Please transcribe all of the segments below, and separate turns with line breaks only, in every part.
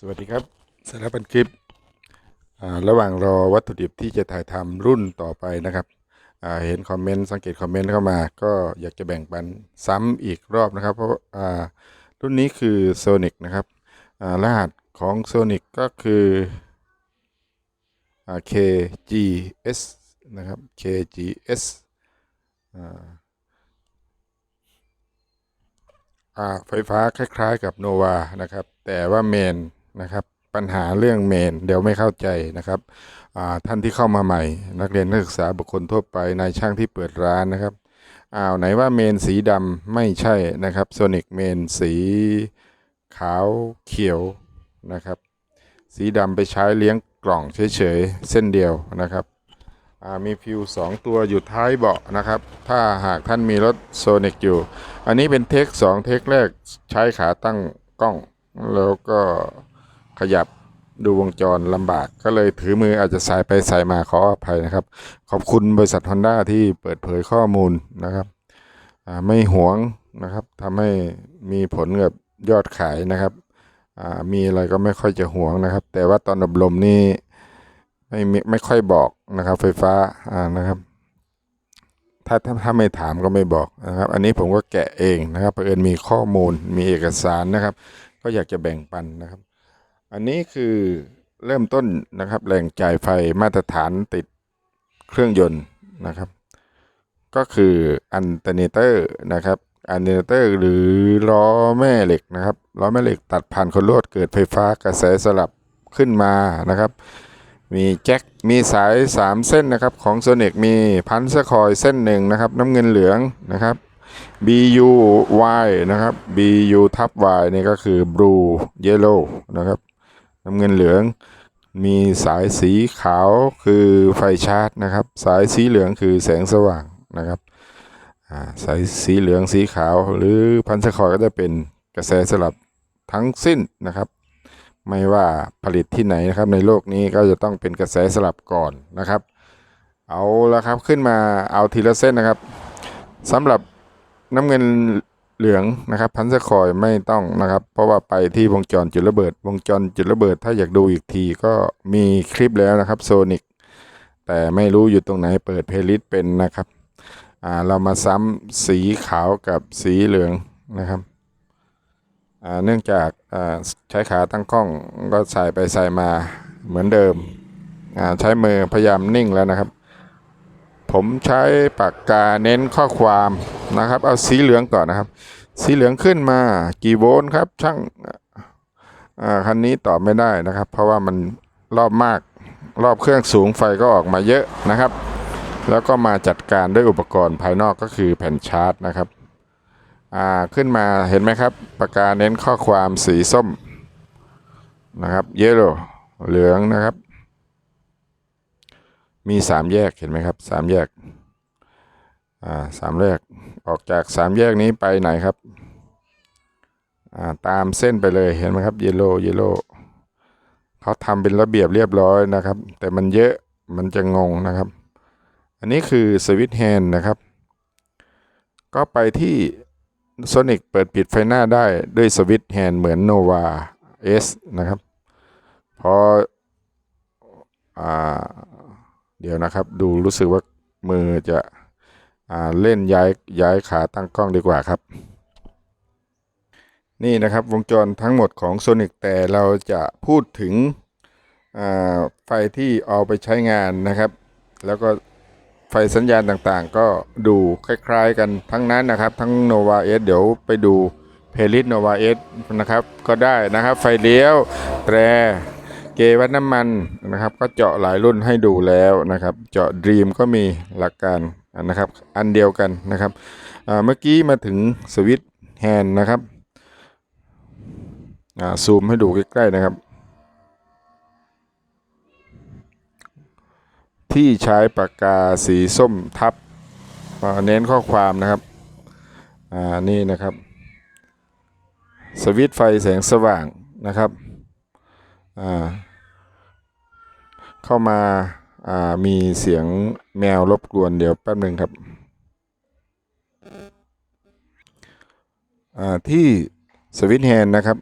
สวัสดีครับสารพันคลิประหว่างรอวัตถุดิบที่จะถ่ายทำรุ่นต่อไปนะครับเห็นคอมเมนต์สังเกตคอมเมนต์เข้ามา ก็อยากจะแบ่งปันซ้ำอีกรอบนะครับ เพราะรุ่นนี้คือ Sonic นะครับรหัสของ Sonic ก็คือ KGS นะครับ KGS ไฟฟ้าคล้าย ๆ กับโนวานะครับ แต่ว่าเมน นะครับปัญหาเรื่องเมน เดี๋ยวไม่เข้าใจนะครับท่านที่เข้ามาใหม่ นักเรียนนักศึกษาบุคคลทั่วไปนายช่างที่เปิดร้านนะครับอ้าวไหนว่าเมนสีดำไม่ใช่นะครับโซนิกเมนสีขาวเขียวนะครับ สีดำไปใช้เลี้ยงกล่องเฉยๆ เส้นเดียวนะครับมีฟิวสองตัวอยู่ท้ายเบาะนะครับ ถ้าหากท่านมีรถโซนิกอยู่ อันนี้เป็นเทคสองเทคแรกใช้ขาตั้งกล้อง แล้วก็ ขยับดูวงจรลำบากก็เลยถือมืออาจจะสายไปสายมาขออภัยนะครับ ขอบคุณบริษัท Honda ที่เปิดเผยข้อมูลนะครับไม่หวงนะครับทำให้มีผลกับยอดขายนะครับมีอะไรก็ไม่ค่อยจะหวงนะครับ แต่ว่าตอนอบรมนี่ไม่มีไม่ค่อยบอกนะครับ ไฟฟ้านะครับถ้าถ้าถ้าไม่ถามก็ไม่บอกนะครับ อันนี้ผมก็แกะเองนะครับเผอิญมีข้อมูลมีเอกสารนะครับ ก็อยากจะแบ่งปันนะครับ อันนี้คือเริ่มต้นนะครับแหล่งจ่ายไฟมาตรฐานติดเครื่องยนต์นะครับ ก็คืออันเทอร์เนเตอร์นะครับอันเทอร์เนเตอร์หรือล้อแม่เหล็กนะครับล้อแม่เหล็กตัดผ่านคนลวดเกิดไฟฟ้ากระแสสลับขึ้นมานะครับ มีแจ็คมีสาย 3 เส้นนะครับ ของโซนิกมีพันสคอยเส้นหนึ่งนะครับ น้ำเงินเหลืองนะครับ BU Y นะครับ BU ทับ Y นี่ก็คือ Blue Yellow นะครับ น้ำเงินเหลือง มีสายสีขาวคือไฟชาร์จนะครับ สายสีเหลืองคือแสงสว่างนะครับสายสีเหลืองสีขาว หรือพันสคอยก็จะเป็นกระแสสลับทั้งสิ้นนะครับ ไม่ว่าผลิตที่ไหนนะครับ ในโลกนี้ก็จะต้องเป็นกระแสสลับก่อนนะครับ เอาละครับขึ้นมาเอาทีละเส้นนะครับสำหรับน้ำเงิน เหลืองนะครับ พันสคอยไม่ต้องนะครับ เพราะว่าไปที่วงจรจุดระเบิด วงจรจุดระเบิด ถ้าอยากดูอีกทีก็มีคลิปแล้วนะครับโซนิกแต่ไม่รู้อยู่ตรงไหนเปิดเพลย์ลิสต์เป็นนะครับอ่าเรามาซ้ำสีขาวกับสีเหลืองนะครับอ่าเนื่องจากอ่าใช้ขาตั้งกล้องก็ใส่ไปใส่มาเหมือนเดิมอ่าใช้มือพยายามนิ่งแล้วนะครับ ผมใช้ปากกาเน้นข้อความนะครับ เอาสีเหลืองก่อนนะครับ สีเหลืองขึ้นมากี่โวลต์ครับ ช่างอ่าคันนี้ตอบไม่ได้นะครับ เพราะว่ามันรอบมากรอบเครื่องสูงไฟก็ออกมาเยอะนะครับ แล้วก็มาจัดการด้วยอุปกรณ์ภายนอกก็คือแผ่นชาร์จนะครับอ่าขึ้นมาเห็นไหมครับปากกาเน้นข้อความสีส้มนะครับ เยลโลเหลืองนะครับ มีสามแยกเห็นไหมครับสามแยกอ่าสามแยกออกจากสามแยกนี้ไปไหนครับอ่าตามเส้นไปเลยเห็นไหมครับเยลโล่เยลโล่เขาทำเป็นระเบียบเรียบร้อยนะครับ แต่มันเยอะมันจะงงนะครับ อันนี้คือสวิตช์แฮนด์นะครับ ก็ไปที่โซนิกเปิดปิดไฟหน้าได้ด้วยสวิตช์แฮนด์เหมือน Nova S นะครับ พออ่า เดี๋ยวนะครับ ดูรู้สึกว่ามือจะอเล่นย้ายย้ายขาตั้งกล้องดีกว่าครับ นี่นะครับวงจรทั้งหมดของ Sonic แต่เราจะพูดถึงไฟที่เอาไปใช้งานนะครับ แล้วก็ไฟสัญญาณต่างๆ ก็ดูคล้ายๆกันทั้งนั้นนะครับ ทั้ง Nova S เดี๋ยวไปดูเพลิส Nova S นะครับ ก็ได้นะครับ ไฟเลี้ยว แตร เกวัดน้ำมันนะครับ ก็เจาะหลายรุ่นให้ดูแล้วนะครับ เจาะ Dream ก็มีหลักการนะครับ อันเดียวกันนะครับเมื่อกี้มาถึงสวิตแฮนนะครับซูมให้ดูใกล้ๆนะครับ ที่ใช้ปากกาสีส้มทับเน้นข้อความนะครับอ่านี่นะครับ สวิตไฟแสงสว่างนะครับ เข้ามาามีเสียงแมวรบกวนเดี๋ยวแป๊บหนึ่งครับที่สวิตช์แฮนด์นะครับ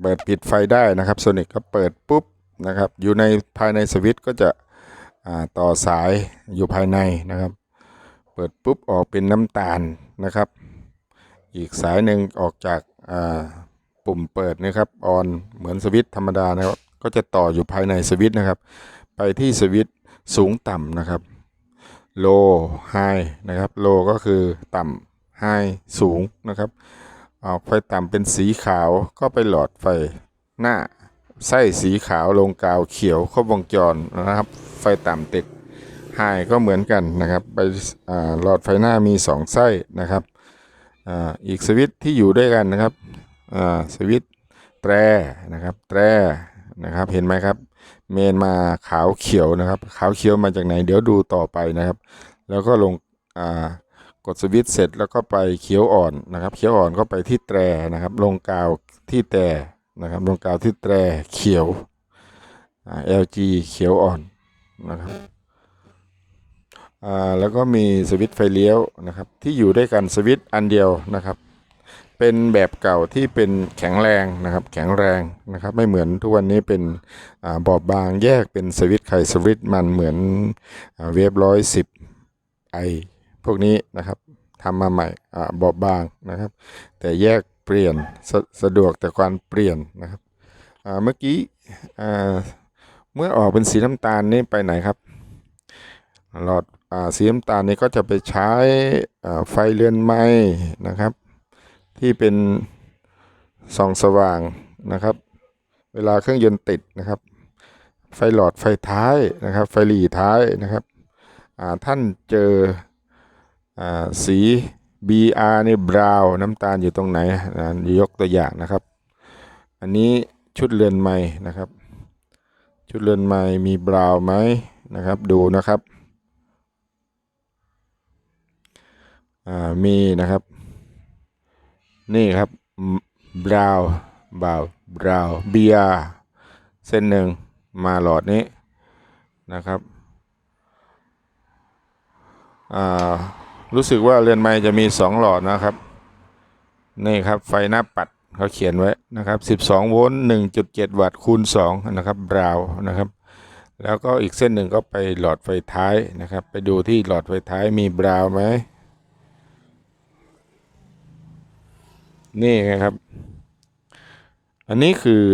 เปิดปิดไฟได้นะครับโซนิกก็เปิดปุ๊บนะครับ อยู่ในภายในสวิตช์ก็จะต่อสายอยู่ภายในนะครับ เปิดปุ๊บออกเป็นน้ำตาลนะครับ อีกสายหนึ่งออกจากปุ่มเปิดนะครับออนเหมือนสวิตช์ธรรมดานะครับ ก็จะต่ออยู่ภายในสวิตช์นะครับ ไปที่สวิตช์สูงต่ำนะครับโลไฮนะครับโลก็คือต่ำไฮสูงนะครับออกไฟต่ำเป็นสีขาวก็ไปหลอดไฟหน้าไส้สีขาวลงกาวเขียวครบวงจรนะครับ ไฟต่ำติดไฮก็เหมือนกันนะครับ ไปหลอดไฟหน้ามีสองไส้นะครับออีกสวิตที่อยู่ด้วยกันนะครับสวิตแตรนะครับ แตร นะครับ เห็นไหมครับ เมนมาขาวเขียวนะครับ ขาวเขียวมาจากไหน เดี๋ยวดูต่อไปนะครับ แล้วก็ลงอ่ากดสวิตช์เสร็จแล้วก็ไปเขียวอ่อนนะครับ เขียวอ่อนก็ไปที่แตรนะครับ ลงกาวที่แตรนะครับ ลงกาวที่แตรเขียวอ่า LG เขียวอ่อนนะครับอ่าแล้วก็มีสวิตช์ไฟเลี้ยวนะครับ ที่อยู่ด้วยกันสวิตช์อันเดียวนะครับ เป็นแบบเก่าที่เป็นแข็งแรงนะครับ แข็งแรงนะครับ ไม่เหมือนทุกวันนี้เป็นอ่าบอบบางแยกเป็นสวิตไข่สวิตมันเหมือนเวฟร้อยสิบไอพวกนี้นะครับทำมาใหม่อ่าบอบบางนะครับ แต่แยกเปลี่ยนสะสะดวกแต่การเปลี่ยนนะครับเมื่อกี้เมื่อออกเป็นสีน้ำตาลนี่ไปไหนครับ หลอดอสีน้ำตาลนี่ก็จะไปใช้ไฟเรือนไม้นะครับ ที่เป็นส่องสว่างนะครับ เวลาเครื่องยนต์ติดนะครับ ไฟหลอดไฟท้ายนะครับ ไฟหลีท้ายนะครับท่านเจออสี BR นี่บราวน้ำตาลอยู่ตรงไหนอ่ายกตัวอย่างนะครับ อันนี้ชุดเรือนไม้นะครับ ชุดเรือนไม้มีบราวไหมนะครับดูนะครับมีนะครับ นี่ครับบราวบราวบราวเบียเส้นหนึ่งมาหลอดนี้นะครับรู้สึกว่าเรือนไม้จะมีสองหลอดนะครับ นี่ครับไฟหน้าปัดเขาเขียนไว้นะครับ 12 โวลต์ 1.7 วัตต์คูณ2นะครับบราวนะครับ แล้วก็อีกเส้นหนึ่งก็ไปหลอดไฟท้ายนะครับ ไปดูที่หลอดไฟท้ายมีบราวไหม นี่ไงครับ อันนี้คือ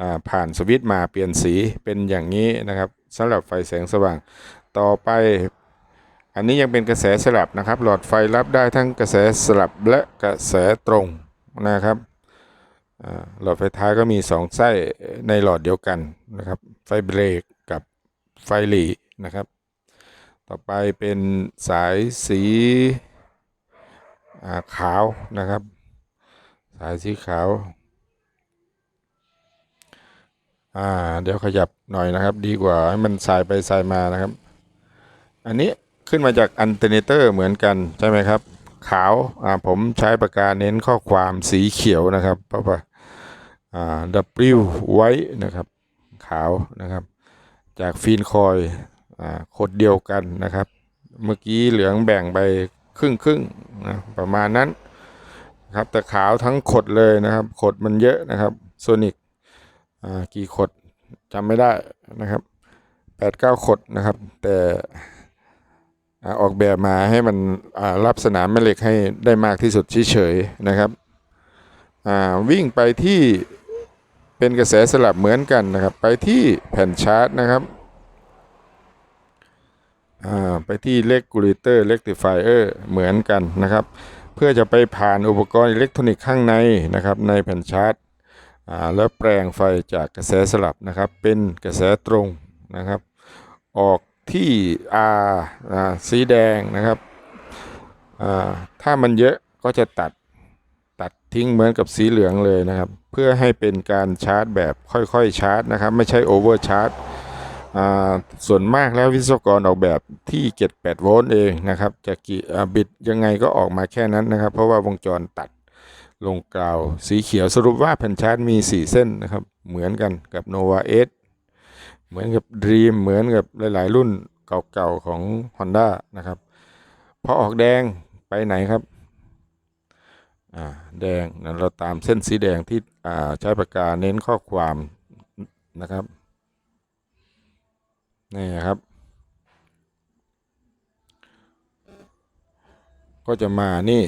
อผ่านสวิตช์มาเปลี่ยนสีเป็นอย่างนี้นะครับสำหรับไฟแสงสว่าง ต่อไป อันนี้ยังเป็นกระแสสลับนะครับ หลอดไฟรับได้ทั้งกระแสสลับและกระแสตรงนะครับหลอดไฟท้ายก็มีสองไส้ในหลอดเดียวกันนะครับ ไฟเบรกกับไฟหลีนะครับ ต่อไปเป็นสายสี ขาวนะครับ สายสีขาวอ่าเดี๋ยวขยับหน่อยนะครับ ดีกว่าให้มันสายไปสายมานะครับ อันนี้ขึ้นมาจากอันเทอร์เนเตอร์เหมือนกันใช่ไหมครับ ขาวอ่าผมใช้ปากกาเน้นข้อความสีเขียวนะครับเพราะว่าอ่า W ไว้นะครับ ขาวนะครับ จากฟีนคอยอ่าโคดเดียวกันนะครับ เมื่อกี้เหลืองแบ่งไป ครึ่งครึ่งนะประมาณนั้นครับแต่ขาวทั้งขดเลยนะครับ ขดมันเยอะนะครับโซนิกกี่ขดจำไม่ได้นะครับแปดเก้าขดนะครับ แต่ออกแบบมาให้มันรับสนามแม่เหล็กให้ได้มากที่สุดเฉยๆนะครับวิ่งไปที่เป็นกระแสสลับเหมือนกันนะครับ ไปที่แผ่นชาร์จนะครับ ไปที่เลกกูเลเตอร์เลกติฟายเออร์เหมือนกันนะครับ เพื่อจะไปผ่านอุปกรณ์อิเล็กทรอนิกส์ข้างในนะครับในแผ่นชาร์จแล้วแปลงไฟจากกระแสสลับนะครับ เป็นกระแสตรงนะครับ ออกที่ R สีแดงนะครับ ถ้ามันเยอะก็จะตัดตัดทิ้งเหมือนกับสีเหลืองเลยนะครับ เพื่อให้เป็นการชาร์จแบบค่อยๆชาร์จนะครับ ไม่ใช่โอเวอร์ชาร์จ ส่วนมากแล้ววิศวกรออกแบบที่ 78 โวลต์เองนะครับ จะกี่บิดยังไงก็ออกมาแค่นั้นนะครับ เพราะว่าวงจรตัดลงกาวสีเขียวสรุปว่าแผ่นชาร์จมี 4 เส้นนะครับ เหมือนกันกับ Nova S เหมือนกับ Dream เหมือนกับหลาย ๆ รุ่นเก่าๆของ Honda นะครับ พอออกแดงไปไหนครับแดงนั้นเราตามเส้นสีแดงที่ใช้ปากกาเน้นข้อความนะครับ นี่ครับ ก็จะมานี่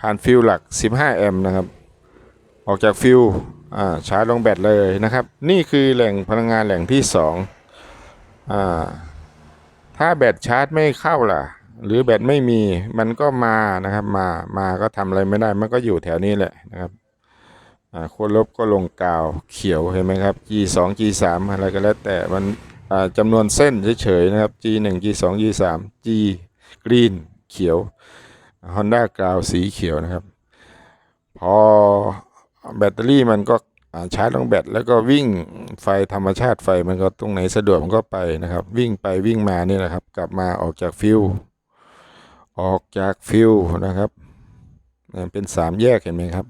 ผ่านฟิลหลัก 15 แอมป์นะครับ ออกจากฟิลอ่าชาร์จลงแบตเลยนะครับ นี่คือแหล่งพลังงานแหล่งที่2อ่าถ้าแบตชาร์จไม่เข้าล่ะ หรือแบตไม่มีมันก็มานะครับ มามาก็ทำอะไรไม่ได้ มันก็อยู่แถวนี้แหละนะครับ อ่าโคนลบก็ลงกาวเขียวเห็นไหมครับ G2 G3 อะไรก็แล้วแต่มันจำนวนเส้นเฉยๆนะครับ G1 G2 G3 G กรีนเขียว Honda กาวสีเขียวนะครับ พอแบตเตอรี่มันก็ชาร์จลงแบตแล้วก็วิ่งไฟธรรมชาติไฟมันก็ตรงไหนสะดวกมันก็ไปนะครับ วิ่งไปวิ่งมานี่แหละครับ กลับมาออกจากฟิวออกจากฟิวนะครับเป็นสามแยกเห็นไหมครับ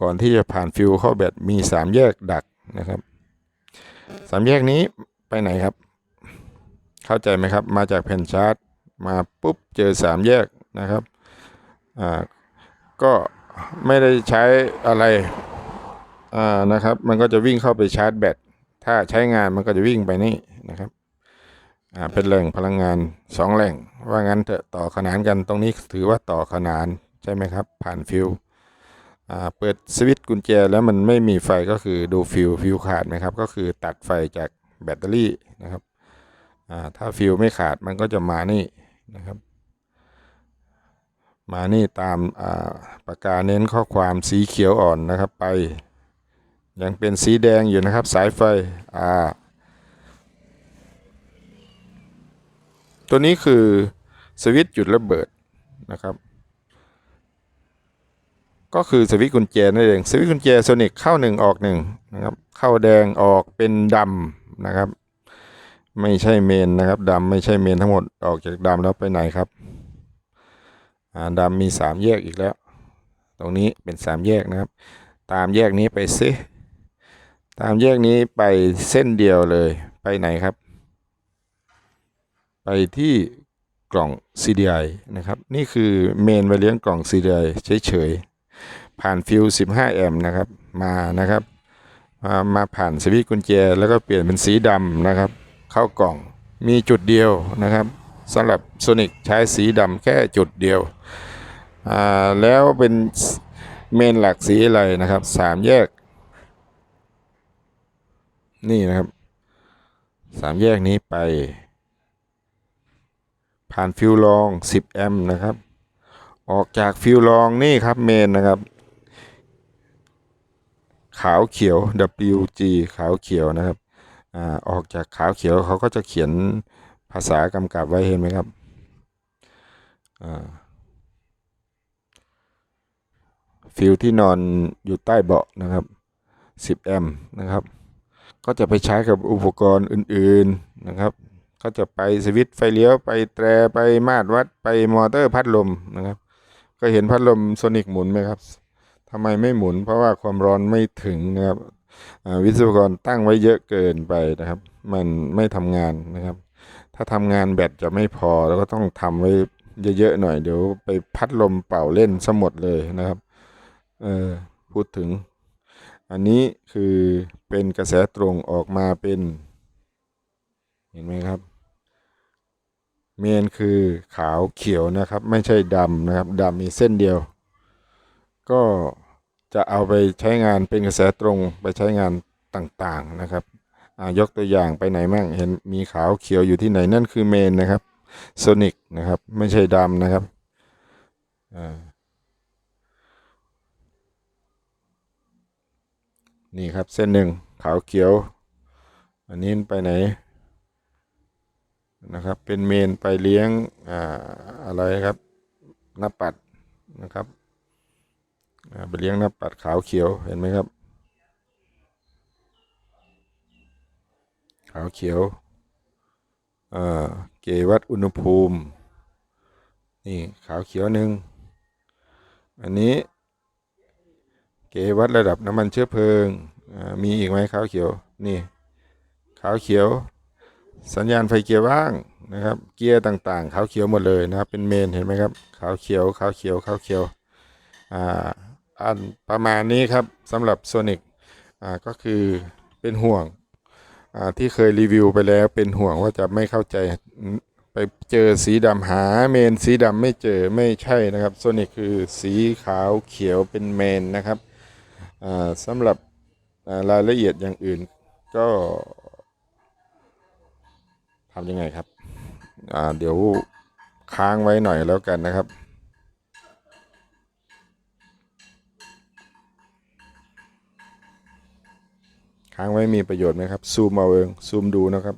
ก่อนที่จะผ่านฟิวเข้าแบตมีสามแยกดักนะครับสามแยกนี้ไปไหนครับ เข้าใจไหมครับ มาจากแผ่นชาร์จ มาปุ๊บเจอสามแยกนะครับก็ไม่ได้ใช้อะไรนะครับ มันก็จะวิ่งเข้าไปชาร์จแบต ถ้าใช้งานมันก็จะวิ่งไปนี่นะครับเป็นแหล่งพลังงานสองแหล่ง ว่างั้นเถอะต่อขนานกันตรงนี้ถือว่าต่อขนานใช่ไหมครับ ผ่านฟิว เปิดสวิตช์กุญแจแล้วมันไม่มีไฟก็คือดูฟิวฟิวขาดไหมครับ ก็คือตัดไฟจากแบตเตอรี่นะครับถ้าฟิวไม่ขาดมันก็จะมานี่นะครับ มานี่ตามาปากกาเน้นข้อความสีเขียวอ่อนนะครับไป ยังเป็นสีแดงอยู่นะครับสายไฟอ่าตัวนี้คือสวิตช์จุดระเบิดนะครับ ก็คือสวิตช์กุญแจนั่นเองสวิตช์กุญแจโซนิกเข้าหนึ่งออกหนึ่งนะครับเข้าแดงออกเป็นดำนะครับ ไม่ใช่เมนนะครับดำไม่ใช่เมนทั้งหมดออกจากดำแล้วไปไหนครับอ่าดำมีสามแยกอีกแล้ว ตรงนี้เป็นสามแยกนะครับ ตามแยกนี้ไปซิตามแยกนี้ไปเส้นเดียวเลยไปไหนครับ ไปที่กล่อง CDI นะครับ นี่คือเมนไว้เลี้ยงกล่อง CDI เฉยๆ ผ่านฟิว15 แอมป์นะครับ มานะครับ มามาผ่านสวิตช์กุญแจ แล้วก็เปลี่ยนเป็นสีดำนะครับ เข้ากล่องมีจุดเดียวนะครับสำหรับโซนิกใช้สีดำแค่จุดเดียว แล้วเป็นเมนหลักสีอะไรนะครับสามแยก นี่นะครับสามแยกนี้ไป ผ่านฟิวลอง 10 แอมป์นะครับ ออกจากฟิวลองนี่ครับเมนนะครับ ขาวเขียว WG ขาวเขียวนะครับอออกจากขาวเขียวเขาก็จะเขียนภาษากำกับไว้เห็นไหมครับฟิลที่นอนอยู่ใต้เบาะนะครับ 10 แอมป์นะครับ ก็จะไปใช้กับอุปกรณ์อื่นๆนะครับ ก็จะไปสวิตช์ไฟเลี้ยวไปแตรไปมาตรวัดไปมอเตอร์พัดลมนะครับ ก็เห็นพัดลมโซนิกหมุนไหมครับ ทำไมไม่หมุน เพราะว่าความร้อนไม่ถึงนะครับวิศวกรตั้งไว้เยอะเกินไปนะครับ มันไม่ทำงานนะครับ ถ้าทำงานแบตจะไม่พอแล้วก็ต้องทำไว้เยอะๆหน่อยเดี๋ยวไปพัดลมเป่าเล่นสมดเลยนะครับเออพูดถึง อันนี้คือเป็นกระแสตรงออกมาเป็น เห็นไหมครับ เมนคือขาวเขียวนะครับ ไม่ใช่ดำนะครับดำมีเส้นเดียว ก็ จะเอาไปใช้งานเป็นกระแสตรงไปใช้งานต่างๆนะครับยกตัวอย่างไปไหนมั่งเห็นมีขาวเขียวอยู่ที่ไหนนั่นคือเมนนะครับโซนิกนะครับไม่ใช่ดำนะครับนี่ครับเส้นหนึ่งขาวเขียว อันนี้ไปไหนนะครับเป็นเมนไปเลี้ยงออะไรครับหน้าปัดนะครับ ไปเลี้ยงน้าปัดขาวเขียวเห็นไหมครับ ขาวเขียวอ่าเกวัดอุณหภูมิ นี่ขาวเขียวหนึ่งอันนี้ เกวัดระดับน้ำมันเชื้อเพลิง มีอีกไหมขาวเขียว นี่ขาวเขียว สัญญาณไฟเกียร์ว่างนะครับ เกียร์ต่างๆขาวเขียวหมดเลยนะครับ เป็นเมนเห็นไหมครับ ขาวเขียวขาวเขียวขาวเขียว อ่า อันประมาณนี้ครับสำหรับโซนิกอ่าก็คือเป็นห่วงอ่าที่เคยรีวิวไปแล้วเป็นห่วงว่าจะไม่เข้าใจไปเจอสีดำหาเมนสีดำไม่เจอไม่ใช่นะครับโซนิกคือสีขาวเขียวเป็นเมนนะครับอ่าสำหรับรายละเอียดอย่างอื่นก็ทำยังไงครับอ่าเดี๋ยวค้างไว้หน่อยแล้วกันนะครับ ค้างไว้มีประโยชน์ไหมครับ ซูมเอาเองซูมดูนะครับ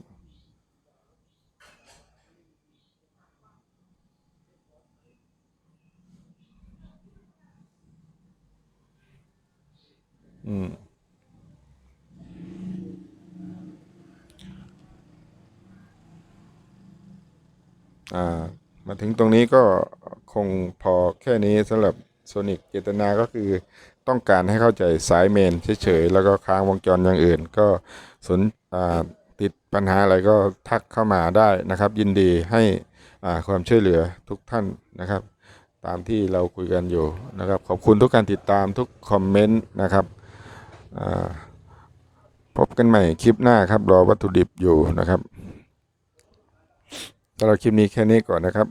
อืมอ่ามาถึงตรงนี้ก็คงพอแค่นี้สำหรับโซนิกเจตนาก็คือ ต้องการให้เข้าใจสายเมนเฉยๆแล้วก็ค้างวงจรอย่างอื่น ก็สนติดปัญหาอะไรก็ทักเข้ามาได้นะครับ ยินดีให้ความช่วยเหลือทุกท่านนะครับ ตามที่เราคุยกันอยู่นะครับ ขอบคุณทุกการติดตามทุกคอมเมนต์นะครับพบกันใหม่คลิปหน้าครับ รอวัตถุดิบอยู่นะครับสำหรับคลิปนี้แค่นี้ก่อนนะครับ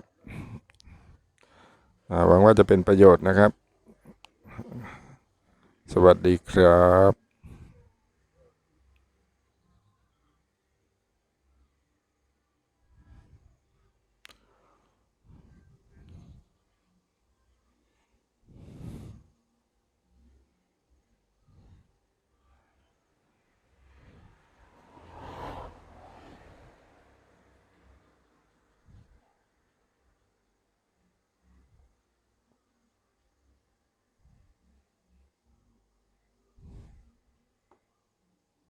หวังว่าจะเป็นประโยชน์นะครับ สวัสดีครับ